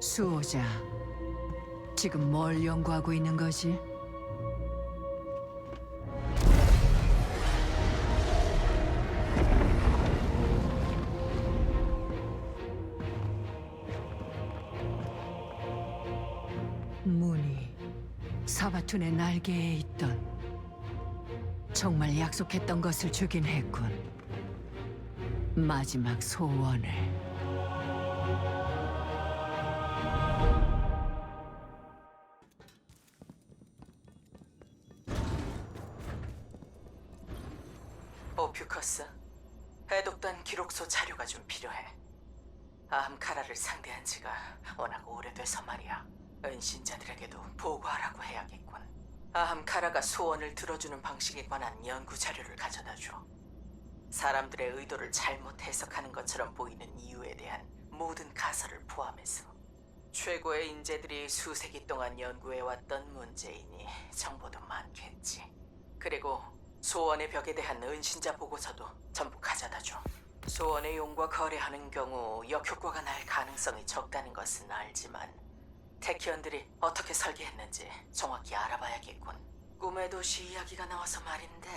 수호자, 지금 뭘 연구하고 있는 거지? 문이 사바툰의 날개에 있던 정말 약속했던 것을 주긴 했군. 마지막 소원을. 오퓨커스, 해독단 기록소 자료가 좀 필요해. 아함카라를 상대한 지가 워낙 오래돼서 말이야. 은신자들에게도 보고하라고 해야겠군. 아함카라가 소원을 들어주는 방식에 관한 연구 자료를 가져다 줘. 사람들의 의도를 잘못 해석하는 것처럼 보이는 이유에 대한 모든 가설을 포함해서 최고의 인재들이 수세기 동안 연구해왔던 문제이니 정보도 많겠지. 그리고 소원의 벽에 대한 은신자 보고서도 전부 가져다 줘. 소원의 용과 거래하는 경우 역효과가 날 가능성이 적다는 것은 알지만 테키언들이 어떻게 설계했는지 정확히 알아봐야겠군. 꿈의 도시 이야기가 나와서 말인데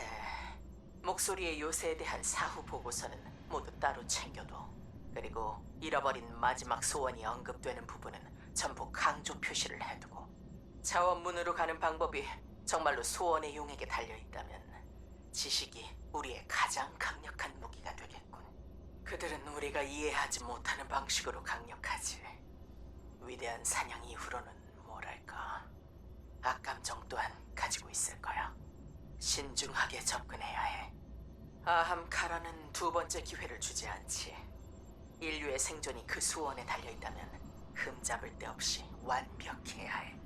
목소리의 요새에 대한 사후 보고서는 모두 따로 챙겨둬. 그리고 잃어버린 마지막 소원이 언급되는 부분은 전부 강조 표시를 해두고 자원문으로 가는 방법이 정말로 소원의 용에게 달려 있다면 지식이 우리의 가장 강력한 무기가 되겠군. 그들은 우리가 이해하지 못하는 방식으로 강력하지. 위대한 사냥 이후로는 뭐랄까 악감정 또한 가지고 있을 거야. 신중하게 접근해야 해. 아함 카라는 두 번째 기회를 주지 않지. 인류의 생존이 그 수원에 달려 있다면 흠잡을 데 없이 완벽해야 해.